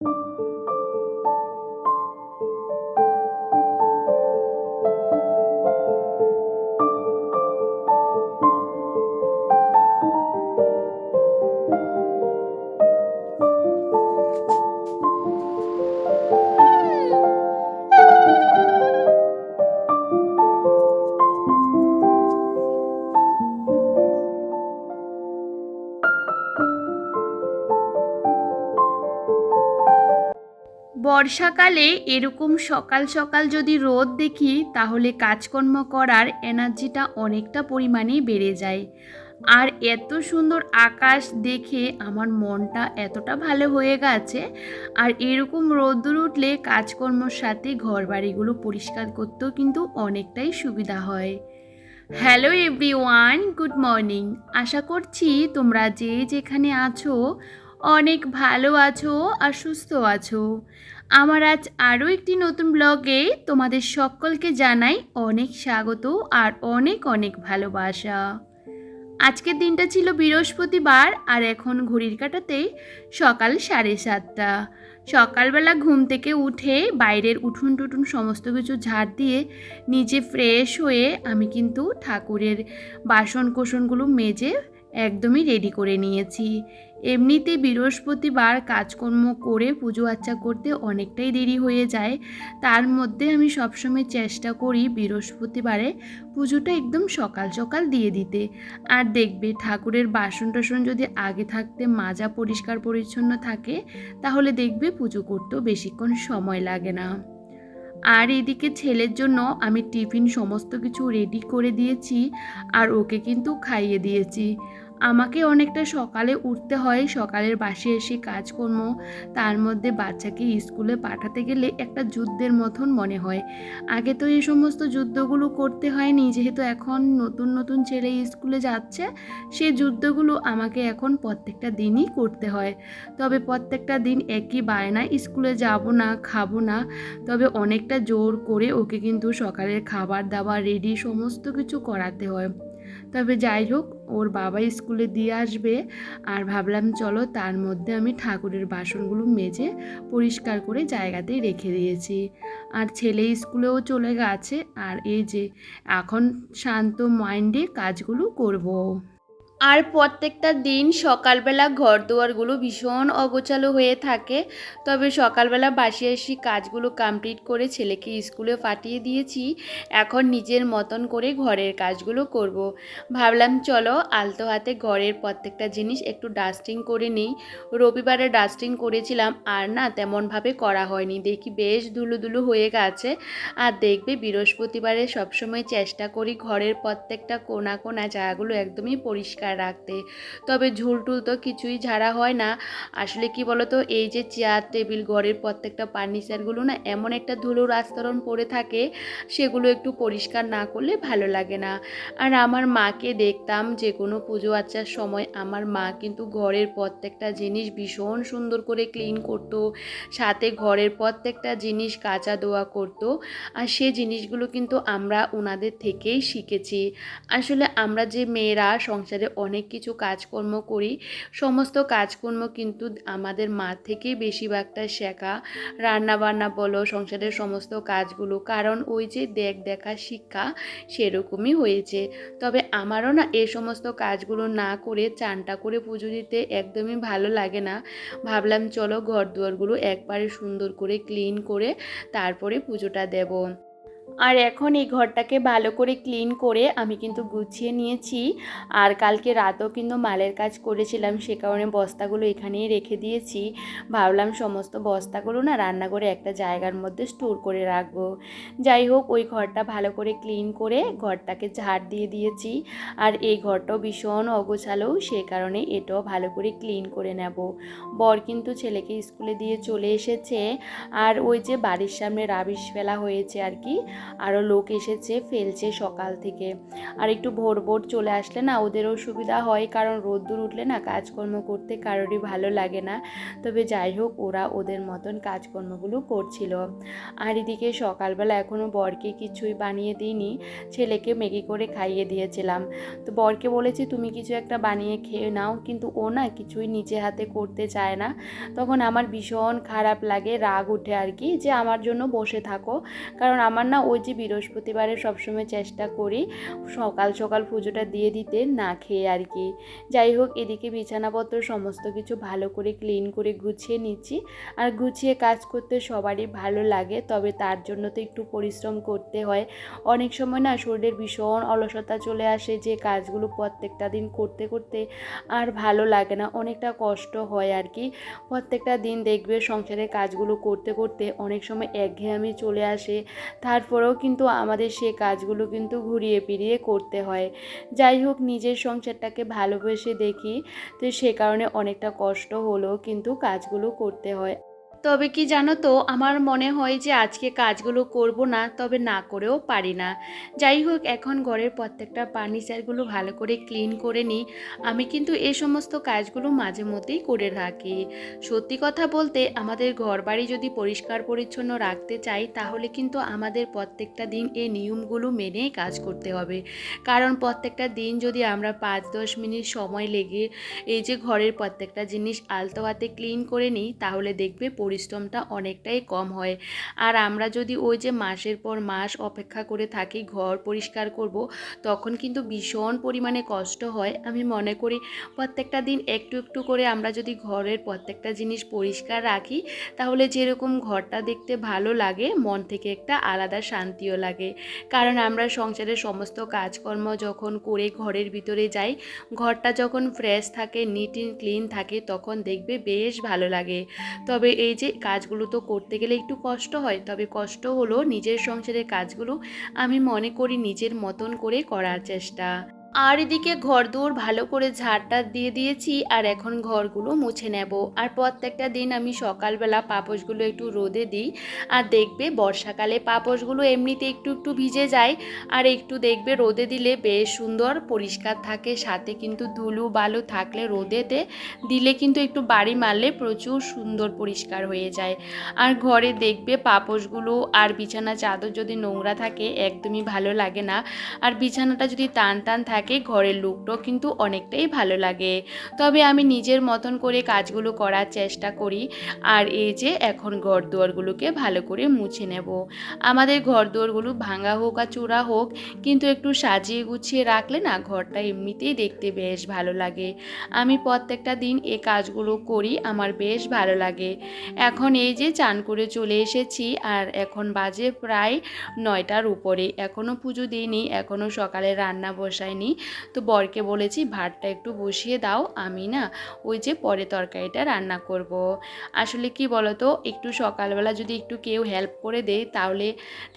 you বর্ষাকালে এরকম সকাল সকাল যদি রোদ দেখি, তাহলে কাজকর্ম করার এনার্জিটা অনেকটা পরিমাণে বেড়ে যায়। আর এত সুন্দর আকাশ দেখে আমার মনটা এতটা ভালো হয়ে গেছে, আর এরকম রোদ্দুর উঠলে কাজকর্মর সাথে ঘর বাড়িগুলো পরিষ্কার করতেও কিন্তু অনেকটাই সুবিধা হয়। Hello everyone, good morning. আশা করছি তোমরা যে যেখানে আছো, অনেক ভালো আছো আর সুস্থ আছো। আমার আজ আরও একটি নতুন ব্লগে তোমাদের সকলকে জানাই অনেক স্বাগত আর অনেক অনেক ভালোবাসা। আজকের দিনটা ছিল বৃহস্পতিবার আর এখন ঘড়ির কাটাতে সকাল সাড়ে সাতটা। সকালবেলা ঘুম থেকে উঠে বাইরের উঠুন টুটুন সমস্ত কিছু ঝাড় দিয়ে নিজে ফ্রেশ হয়ে আমি কিন্তু ঠাকুরের বাসন কোসনগুলো মেজে একদমই রেডি করে নিয়েছি। এমনিতে বৃহস্পতিবার কাজকর্ম করে পুজো আচ্চা করতে অনেকটাই দেরি হয়ে যায়। তার মধ্যে আমি সবসময় চেষ্টা করি বৃহস্পতিবারে পুজোটা একদম সকাল সকাল দিয়ে দিতে। আর দেখবে ঠাকুরের বাসন টাসন যদি আগে থাকতে মাজা পরিষ্কার পরিচ্ছন্ন থাকে, তাহলে দেখবে পুজো করতেও বেশিক্ষণ সময় লাগে না। আর এদিকে ছেলের জন্য আমি টিফিন সমস্ত কিছু রেডি করে দিয়েছি, আর ওকে কিন্তু খাইয়ে দিয়েছি। আমাকে অনেকটা সকালে উঠতে হয়। সকালের বাসে এসে কাজকর্ম, তার মধ্যে বাচ্চাকে স্কুলে পাঠাতে গেলে একটা যুদ্ধের মতন মনে হয়। আগে তো এই সমস্ত যুদ্ধগুলো করতে হয়নি, যেহেতু এখন নতুন নতুন ছেলে স্কুলে যাচ্ছে সেই যুদ্ধগুলো আমাকে এখন প্রত্যেকটা দিনই করতে হয়। তবে প্রত্যেকটা দিন একই বায়না স্কুলে যাব না, খাব না, তবে অনেকটা জোর করে ওকে কিন্তু সকালের খাবার দাবার, রেডি সমস্ত কিছু করাতে হয়। তবে যাই হোক, ওর বাবা স্কুলে দিয়ে আসবে। আর ভাবলাম, চলো তার মধ্যে আমি ঠাকুরের বাসনগুলো মেজে পরিষ্কার করে জায়গাতেই রেখে দিয়েছি। আর ছেলে স্কুলেও চলে গেছে। আর এই যে, এখন শান্ত মাইন্ডে কাজগুলো করব। আর প্রত্যেকটা দিন সকালবেলা ঘর দুয়ারগুলো ভীষণ অগোছালো হয়ে থাকে। তবে সকালবেলা বাসি আসি কাজগুলো কমপ্লিট করে ছেলেকে স্কুলে পাঠিয়ে দিয়েছি। এখন নিজের মতন করে ঘরের কাজগুলো করব। ভাবলাম, চলো আলতো হাতে ঘরের প্রত্যেকটা জিনিস একটু ডাস্টিং করে নিই। রবিবারে ডাস্টিং করেছিলাম, আর না তেমনভাবে করা হয়নি। দেখি বেশ ধুলো ধুলো হয়ে গেছে। আর দেখবে বৃহস্পতিবারে সবসময় চেষ্টা করি ঘরের প্রত্যেকটা কোনা কোনা জায়গাগুলো একদমই পরিষ্কার রাখতে। তবে ঝুলটুল তো কিছুই ঝাড়া হয় না। আসলে কি বলতো, এই যে চেয়ার, টেবিল, ঘরের প্রত্যেকটা ফার্নিচারগুলো না এমন একটা ধুলোর আস্তরণ পড়ে থাকে, সেগুলো একটু পরিষ্কার না করলে ভালো লাগে না। আর আমার মাকে দেখতাম যে কোনো পুজো আচ্চার সময় আমার মা কিন্তু ঘরের প্রত্যেকটা জিনিস ভীষণ সুন্দর করে ক্লিন করতো, সাথে ঘরের প্রত্যেকটা জিনিস কাচা দোয়া করতো, আর সে জিনিসগুলো কিন্তু আমরা ওনাদের থেকেই শিখেছি। আসলে আমরা যে মেয়েরা সংসারে অনেক কিছু কাজকর্ম করি। সমস্ত কাজকর্ম কিন্তু আমাদের মা থেকেই বেশিরভাগটা শেখা। রান্না বান্না বলো, সংসারের সমস্ত কাজগুলো, কারণ ওই যে দেখ দেখা শিক্ষা সেরকমই হয়েছে। তবে আমারও না এই সমস্ত কাজগুলো না করে চানটা করে পুজো দিতে একদমই ভালো লাগে না। ভাবলাম চলো ঘর দুয়ারগুলো একবারে সুন্দর করে ক্লিন করে তারপরে পুজোটা দেবো। আর এখন এই ঘরটাকে ভালো করে ক্লিন করে আমি কিন্তু গুছিয়ে নিয়েছি। আর কালকে রাতেও কিন্তু মালের কাজ করেছিলাম, সে কারণে বস্তাগুলো এখানেই রেখে দিয়েছি। ভাবলাম সমস্ত বস্তাগুলো না রান্নাঘরে একটা জায়গার মধ্যে স্টোর করে রাখব। যাই হোক, ওই ঘরটা ভালো করে ক্লিন করে ঘরটাকে ঝাড় দিয়ে দিয়েছি। আর এই ঘরটাও ভীষণ অগোছালো, সে কারণে এটাও ভালো করে ক্লিন করে নেব। বর কিন্তু ছেলেকে স্কুলে দিয়ে চলে এসেছে। আর ওই যে বাড়ির সামনে রাবিশ ফেলা হয়েছে আর কি আরও লোক এসেছে ফেলছে সকাল থেকে। আর একটু ভোর ভোর চলে আসলে না ওদেরও সুবিধা হয়, কারণ রোদ্দুর উঠলে না কাজকর্ম করতে কারোরই ভালো লাগে না। তবে যাই হোক, ওরা ওদের মতন কাজকর্মগুলো করছিল। আর এদিকে সকালবেলা এখনও বরকে কিছুই বানিয়ে দিইনি, ছেলেকে ম্যাগি করে খাইয়ে দিয়েছিলাম। তো বরকে বলেছি, তুমি কিছু একটা বানিয়ে খেয়ে নাও। কিন্তু ও না কিছুই নিজে হাতে করতে চায় না। তখন আমার ভীষণ খারাপ লাগে, রাগ উঠে আর কি, যে আমার জন্য বসে থাকো। কারণ আমার না ওই যে বৃহস্পতিবারে সবসময় চেষ্টা করি সকাল সকাল পুজোটা দিয়ে দিতে, না খেয়ে আর কি। যাই হোক, এদিকে বিছানাপত্র সমস্ত কিছু ভালো করে ক্লিন করে গুছিয়ে নিচ্ছি। আর গুছিয়ে কাজ করতে সবারই ভালো লাগে, তবে তার জন্য তো একটু পরিশ্রম করতে হয়। অনেক সময় না শরীরের ভীষণ অলসতা চলে আসে, যে কাজগুলো প্রত্যেকটা দিন করতে করতে আর ভালো লাগে না, অনেকটা কষ্ট হয় আর কি। প্রত্যেকটা দিন দেখবে সংসারের কাজগুলো করতে করতে অনেক সময় একঘেয়েমি চলে আসে। তারপরেও কিন্তু আমাদের সে কাজগুলো কিন্তু ঘুরিয়ে ফিরিয়ে করতে হয়। যাই হোক, নিজের সংসারটাকে ভালোবেসে দেখি, তো সে কারণে অনেকটা কষ্ট হলেও কিন্তু কাজগুলো করতে হয়। তবে কি জানো তো, আমার মনে হয় যে আজকে কাজগুলো করব না, তবে না করেও পারি না। যাই হোক, এখন ঘরের প্রত্যেকটা ফার্নিচারগুলো ভালো করে ক্লিন করে নিই। আমি কিন্তু এই সমস্ত কাজগুলো মাঝে মধ্যেই করে থাকি। সত্যি কথা বলতে, আমাদের ঘর বাড়ি যদি পরিষ্কার পরিচ্ছন্ন রাখতে চাই, তাহলে কিন্তু আমাদের প্রত্যেকটা দিন এই নিয়মগুলো মেনেই কাজ করতে হবে। কারণ প্রত্যেকটা দিন যদি আমরা পাঁচ দশ মিনিট সময় লেগে এই যে ঘরের প্রত্যেকটা জিনিস আলতো হাতে ক্লিন করে নিই, তাহলে দেখবে পরিশ্রমটা অনেকটাই কম হয়। আর আমরা যদি ওই যে মাসের পর মাস অপেক্ষা করে থাকি, ঘর পরিষ্কার করব, তখন কিন্তু ভীষণ পরিমাণে কষ্ট হয়। আমি মনে করি প্রত্যেকটা দিন একটু একটু করে আমরা যদি ঘরের প্রত্যেকটা জিনিস পরিষ্কার রাখি, তাহলে যেরকম ঘরটা দেখতে ভালো লাগে, মন থেকে একটা আলাদা শান্তিও লাগে। কারণ আমরা সংসারের সমস্ত কাজকর্ম যখন করে ঘরের ভিতরে যাই, ঘরটা যখন ফ্রেশ থাকে নিট অ্যান্ড ক্লিন থাকে, তখন দেখবে বেশ ভালো লাগে। তবে এই যে কাজগুলো তো করতে গেলে একটু কষ্ট হয়, তবে কষ্ট হলো নিজের সংসারের কাজগুলো আমি মনে করি নিজের মতন করে করার চেষ্টা। আর এদিকে ঘর দৌড় ভালো করে ঝাড়টা দিয়ে দিয়েছি, আর এখন ঘরগুলো মুছে নেব। আর প্রত্যেকটা দিন আমি সকালবেলা পাপোশগুলো একটু রোদে দিই, আর দেখবে বর্ষাকালে পাপোশগুলো এমনিতে একটু একটু ভিজে যায়, আর একটু দেখবে রোদে দিলে বেশ সুন্দর পরিষ্কার থাকে। সাথে কিন্তু ধুলো বালু থাকলে রোদেতে দিলে কিন্তু একটু বাড়ি মারলে প্রচুর সুন্দর পরিষ্কার হয়ে যায়। আর ঘরে দেখবে পাপোশগুলো আর বিছানা চাদর যদি নোংরা থাকে, একদমই ভালো লাগে না। আর বিছানাটা যদি টান টান থাকে ঘরের লুকটাও কিন্তু অনেকটাই ভালো লাগে। তবে আমি নিজের মতন করে কাজগুলো করার চেষ্টা করি আর এই যে এখন ঘর দুয়ারগুলোকে ভালো করে মুছে নেব। আমাদের ঘর দুয়ারগুলো ভাঙা হোক আর চূড়া হোক, কিন্তু একটু সাজিয়ে গুছিয়ে রাখলে না ঘরটা এমনিতেই দেখতে বেশ ভালো লাগে। আমি প্রত্যেকটা দিন এ কাজগুলো করি, আমার বেশ ভালো লাগে। এখন এই যে চান করে চলে এসেছি আর এখন বাজে প্রায় নয়টার উপরে। এখনও পুজো দিইনি এখনও সকালে রান্না বসাইনি। তো বরকে বলেছি, ভাতটা একটু বসিয়ে দাও, আমি না ওই যে পরে তরকারিটা রান্না করব। আসলে কি বলতো, একটু সকালবেলা যদি একটু কেউ হেল্প করে দেয়, তাহলে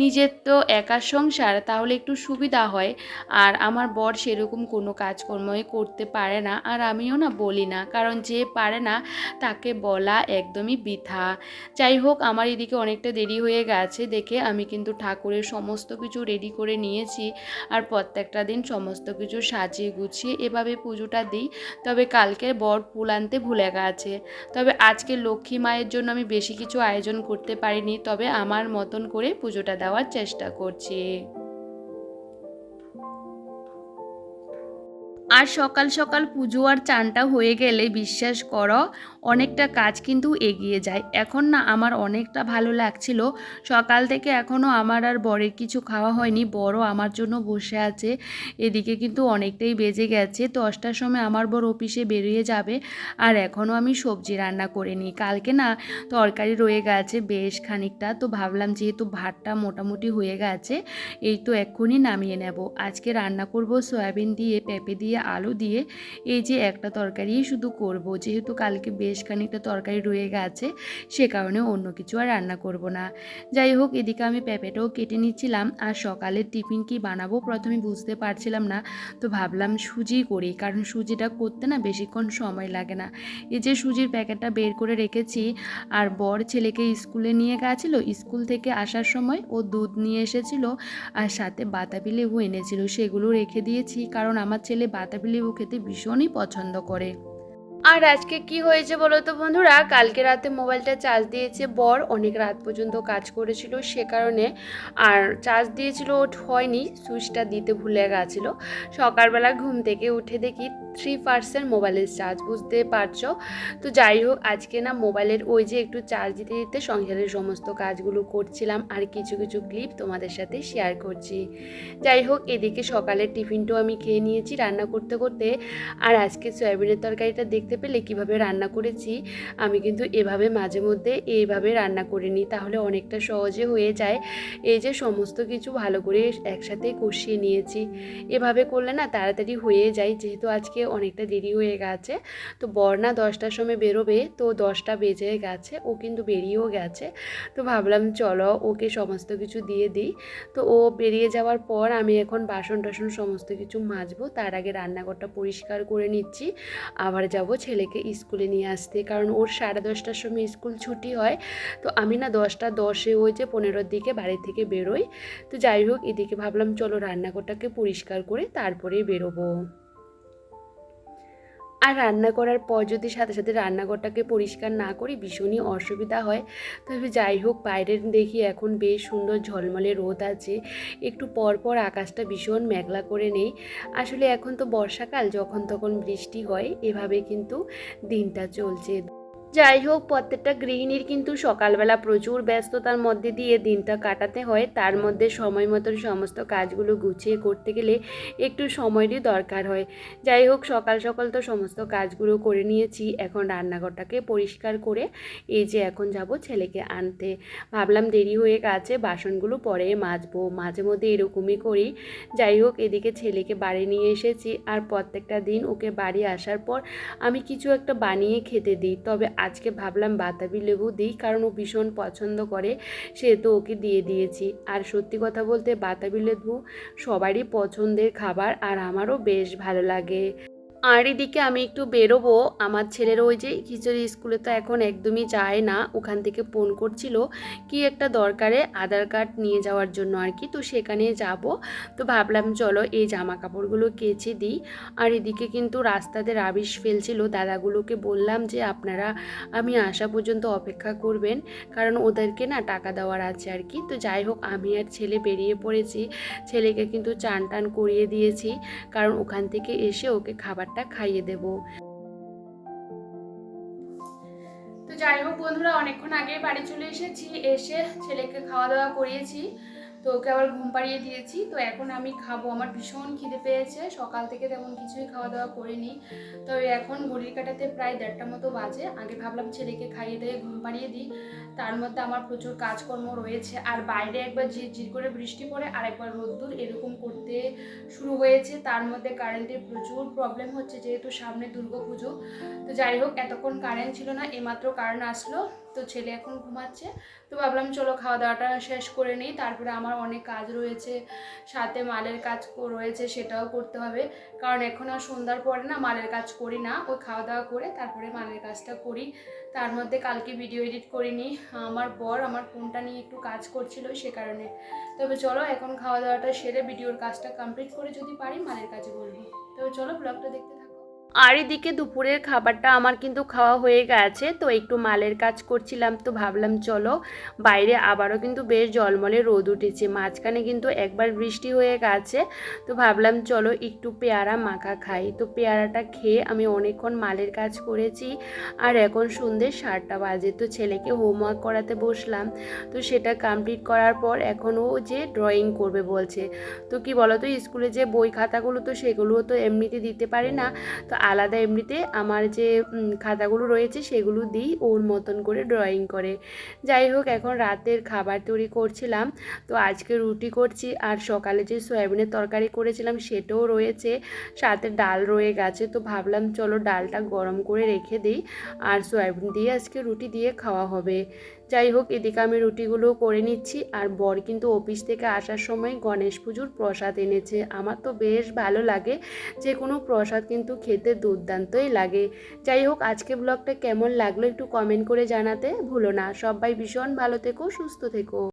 নিজের তো একার সংসার, তাহলে একটু সুবিধা হয় আর আমার বর সেরকম কোনো কাজকর্মই করতে পারে না, আর আমিও না বলি না, কারণ যে পারে না, তাকে বলা একদমই বৃথা যাই হোক, আমার এদিকে অনেকটা দেরি হয়ে গেছে দেখে আমি কিন্তু ঠাকুরের সমস্ত কিছু রেডি করে নিয়েছি, আর প্রত্যেকটা দিন সমস্ত কিছু সাজিয়ে গুছিয়ে এভাবে পুজোটা দিই। তবে কালকে বর ফুল আনতে ভুলে গেছে। তবে আজকে লক্ষ্মী মায়ের জন্য আমি বেশি কিছু আয়োজন করতে পারিনি। তবে আমার মতন করে পুজোটা দেওয়ার চেষ্টা করছি। আর সকাল সকাল পুজো আর চানটা হয়ে গেলে বিশ্বাস করো, অনেকটা কাজ কিন্তু এগিয়ে যায়। এখন না আমার অনেকটা ভালো লাগছিল। সকাল থেকে এখনও আমার আর বরের কিছু খাওয়া হয়নি। বড় আমার জন্য বসে আছে। এদিকে কিন্তু অনেকটাই বেজে গেছে। দশটার সময় আমার বর অফিসে বেরিয়ে যাবে। আর এখনও আমি সবজি রান্না করে নিই। কালকে না তরকারি রয়ে গেছে বেশ খানিকটা। তো ভাবলাম যেহেতু ভাতটা মোটামুটি হয়ে গেছে, এই তো এক্ষুনি নামিয়ে নেব। আজকে রান্না করব সয়াবিন দিয়ে, পেঁপে দিয়ে আলু দিয়ে এই যে একটা তরকারি শুধু করব। যেহেতু কালকে বেশ খানিকটা তরকারি রয়ে গেছে, সে কারণে অন্য কিছু আর রান্না করব না। যাই হোক, এদিকে আমি পেঁপেটাও কেটে নিচ্ছিলাম, আর সকালের টিফিন কি বানাবো প্রথমে বুঝতে পারছিলাম না। তো ভাবলাম সুজি করি, কারণ সুজিটা করতে না বেশিক্ষণ সময় লাগে না। এই যে সুজির প্যাকেটটা বের করে রেখেছি, আর বর ছেলেকে স্কুলে নিয়ে গেছিল। স্কুল থেকে আসার সময় ও দুধ নিয়ে এসেছিল, আর সাথে বাতাবি লেবু এনেছিল, সেগুলো রেখে দিয়েছি। কারণ আমার ছেলে বাতাবি লেবু খেতে ভীষণই পছন্দ করে। আর আজকে কি হয়েছে বলো তো বন্ধুরা? কালকে রাতে মোবাইলটা চার্জ দিয়েছে বর, অনেক রাত পর্যন্ত কাজ করেছিল সে কারণে। আর চার্জ দিয়েছিল হয়নি, সুইচটা দিতে ভুলে গেছিল। সকালবেলা ঘুম থেকে উঠে দেখি থ্রি পার্সেন্ট মোবাইলের চার্জ বুঝতে পারছ? তো যাই হোক, আজকে না মোবাইলের ওই যে একটু চার্জ দিতে দিতে সংসারের সমস্ত কাজগুলো করছিলাম আর কিছু কিছু ক্লিপ তোমাদের সাথে শেয়ার করছি। যাই হোক, এদিকে সকালের টিফিনটাও আমি খেয়ে নিয়েছি রান্না করতে করতে। আর আজকে সয়াবিনের তরকারিটা দেখতে পেলে কীভাবে রান্না করেছি, আমি কিন্তু এভাবে মাঝে মধ্যে এইভাবে রান্না করে নিই। তাহলে অনেকটা সহজে হয়ে যায়। এই যে সমস্ত কিছু ভালো করে একসাথে কষিয়ে নিয়েছি। এভাবে করলে না তাড়াতাড়ি হয়ে যায়, যেহেতু আজকে অনেকটা দেরি হয়ে গেছে। তো বর্ণা দশটার সময় বেরোবে, তো দশটা বেজে গেছে, ও কিন্তু বেরিয়েও গেছে। তো ভাবলাম চলো ওকে সমস্ত কিছু দিয়ে দিই। তো ও বেরিয়ে যাওয়ার পর আমি এখন বাসন টাসন সমস্ত কিছু মাজবো, তার আগে রান্নাঘরটা পরিষ্কার করে নিচ্ছি। আবার যাব ছেলেকে স্কুলে নিয়ে আসতে, কারণ ওর সাড়ে দশটার সময় স্কুল ছুটি হয়। তো আমি না দশটা দশে ওই যে পনেরোর দিকে বাড়ি থেকে বেরোই। তো যাই হোক, এদিকে ভাবলাম চলো রান্নাঘরটাকে পরিষ্কার করে তারপরেই বেরোবো। আর রান্না করার পর যদি সাথে সাথে রান্নাঘরটাকে পরিষ্কার না করি, ভীষণই অসুবিধা হয়। তবে যাই হোক, বাইরের দেখি এখন বেশ সুন্দর ঝলমলে রোদ আছে। একটু পর পর আকাশটা ভীষণ মেঘলা করে নেই। আসলে এখন তো বর্ষাকাল, যখন তখন বৃষ্টি হয়, এভাবে কিন্তু দিনটা চলছে। যাই হোক, প্রত্যেকটা গৃহিণীর কিন্তু সকালবেলা প্রচুর ব্যস্ততার মধ্যে দিয়ে দিনটা কাটাতে হয়। তার মধ্যে সময় মতন সমস্ত কাজগুলো গুছিয়ে করতে গেলে একটু সময়রই দরকার হয়। যাই হোক, সকাল সকাল তো সমস্ত কাজগুলো করে নিয়েছি। এখন রান্নাঘরটাকে পরিষ্কার করে এই যে এখন যাব ছেলেকে আনতে। ভাবলাম দেরি হয়ে গেছে, বাসনগুলো পরে মাজবো। মাঝে মধ্যে এরকমই করি। যাই হোক, এদিকে ছেলেকে বাড়ি নিয়ে এসেছি। আর প্রত্যেকটা দিন ওকে বাড়ি আসার পর আমি কিছু একটা বানিয়ে খেতে দিই। তবে আজকে ভাবলাম বাতাবি লেবু দিই, কারণ ও ভীষণ পছন্দ করে সে তো ওকে দিয়ে দিয়েছি। আর সত্যি কথা বলতে বাতাবি লেবু সবারই পছন্দের খাবার, আর আমারও বেশ ভালো লাগে। আর এদিকে আমি একটু বেরোবো। আমার ছেলের ওই যে খিচুড়ি স্কুলে তো এখন একদমই যায় না, ওখান থেকে ফোন করছিল কি একটা দরকারে আধার কার্ড নিয়ে যাওয়ার জন্য আর কি, তো সেখানে যাব। তো ভাবলাম চলো এই জামা কাপড়গুলো কেচে দিই। আর এদিকে কিন্তু রাস্তাতে রাবিশ ফেলছিল, দাদাগুলোকে বললাম যে আপনারা, আমি আসা পর্যন্ত অপেক্ষা করবেন, কারণ ওদেরকে না টাকা দেওয়ার আছে আর কি। তো যাই হোক, আমি আর ছেলে বেরিয়ে পড়েছি। ছেলেকে কিন্তু চান টান করিয়ে দিয়েছি, কারণ ওখান থেকে এসে ওকে খাবারটা খাইয়ে দেব। তো যাই হোক বন্ধুরা, অনেকক্ষণ আগে বাড়ি চলে এসেছি, এসে ছেলেকে খাওয়া দাওয়া করিয়েছি। তো ওকে আবার ঘুম পাড়িয়ে দিয়েছি। তো এখন আমি খাব। আমার ভীষণ খিদে পেয়েছে। সকাল থেকে তেমন কিছুই খাওয়া দাওয়া করিনি। তো এখন ঘড়ির কাটাতে প্রায় দেড়টা মতো বাজে। আগে ভাবলাম ছেলেকে খাইয়ে দিয়ে ঘুম পাড়িয়ে দিই। তার মধ্যে আমার প্রচুর কাজকর্ম রয়েছে। আর বাইরে একবার ঝির ঝির করে বৃষ্টি পড়ে আর একবার রোদ্দুর এরকম করতে শুরু হয়েছে। তার মধ্যে কারেন্টের প্রচুর প্রবলেম হচ্ছে, যেহেতু সামনে দুর্গা পুজো তো যাই হোক, এতক্ষণ কারেন্ট ছিল না এইমাত্র কারেন্ট আসলো। তো ছেলে এখন ঘুমাচ্ছে। তো ভাবলাম চলো খাওয়া দাওয়াটা শেষ করে নিই। তারপরে আমার অনেক কাজ রয়েছে। সাথে মালের কাজ রয়েছে, সেটাও করতে হবে। কারণ এখন আর সন্ধ্যার পরে না মালের কাজ করি না। ওই খাওয়া দাওয়া করে তারপরে মালের কাজটা করি। তার মধ্যে কালকে ভিডিও এডিট করিনি। আমার বর আমার ফোনটা নিয়ে একটু কাজ করছিল সে কারণে। তবে চলো এখন খাওয়া দাওয়াটা সেরে ভিডিওর কাজটা কমপ্লিট করে যদি পারি মালের কাজে বলব তবে চলো ব্লগটা দেখতে আর এদিকে দুপুরের খাবারটা আমার কিন্তু খাওয়া হয়ে গেছে, তো একটু মালের কাজ করছিলাম, তো ভাবলাম চলো, বাইরে আবারও কিন্তু বেশ জলমলে রোদ উঠেছে, মাঝখানে কিন্তু একবার বৃষ্টি হয়ে গেছে, তো ভাবলাম চলো একটু পেয়ারা মাখা খাই, তো পেয়ারাটা খেয়ে আমি অনেকক্ষণ মালের কাজ করেছি, আর এখন সন্ধ্যে সাতটা বাজে, তো ছেলেকে হোমওয়ার্ক করাতে বসলাম, তো সেটা কমপ্লিট করার পর এখন ও যে ড্রয়িং করবে বলছে, তো কি বলো তো স্কুলে যে বই খাতাগুলো তো সেগুলোও তো এমনিতে দিতে পারে না, তো আলাদা এমনিতে আমার যে খাতাগুলো রয়েছে সেগুলো দিই, ওর মতন করে ড্রয়িং করে। যাই হোক, এখন রাতের খাবার তৈরি করছিলাম, তো আজকে রুটি করছি, আর সকালে যে সয়াবিনের তরকারি করেছিলাম সেটাও রয়েছে, সাথে ডাল রয়ে গেছে, তো ভাবলাম চলো ডালটা গরম করে রেখে দিই, আর সয়াবিন দিয়ে আজকে রুটি দিয়ে খাওয়া হবে। যাই হোক, এদিকে আমি রুটিগুলো করে নিচ্ছি। আর বর কিন্তু অফিস থেকে আসার সময় গণেশ পুজোর প্রসাদ এনেছে। আমার তো বেশ ভালো লাগে। যে কোনো প্রসাদ কিন্তু খেতে দুর্দান্তই লাগে। যাই হোক, আজকে ব্লগটা কেমন লাগল একটু কমেন্ট করে জানাতে ভুলো না। সবাই ভীষণ ভালো থেকো, সুস্থ থেকো।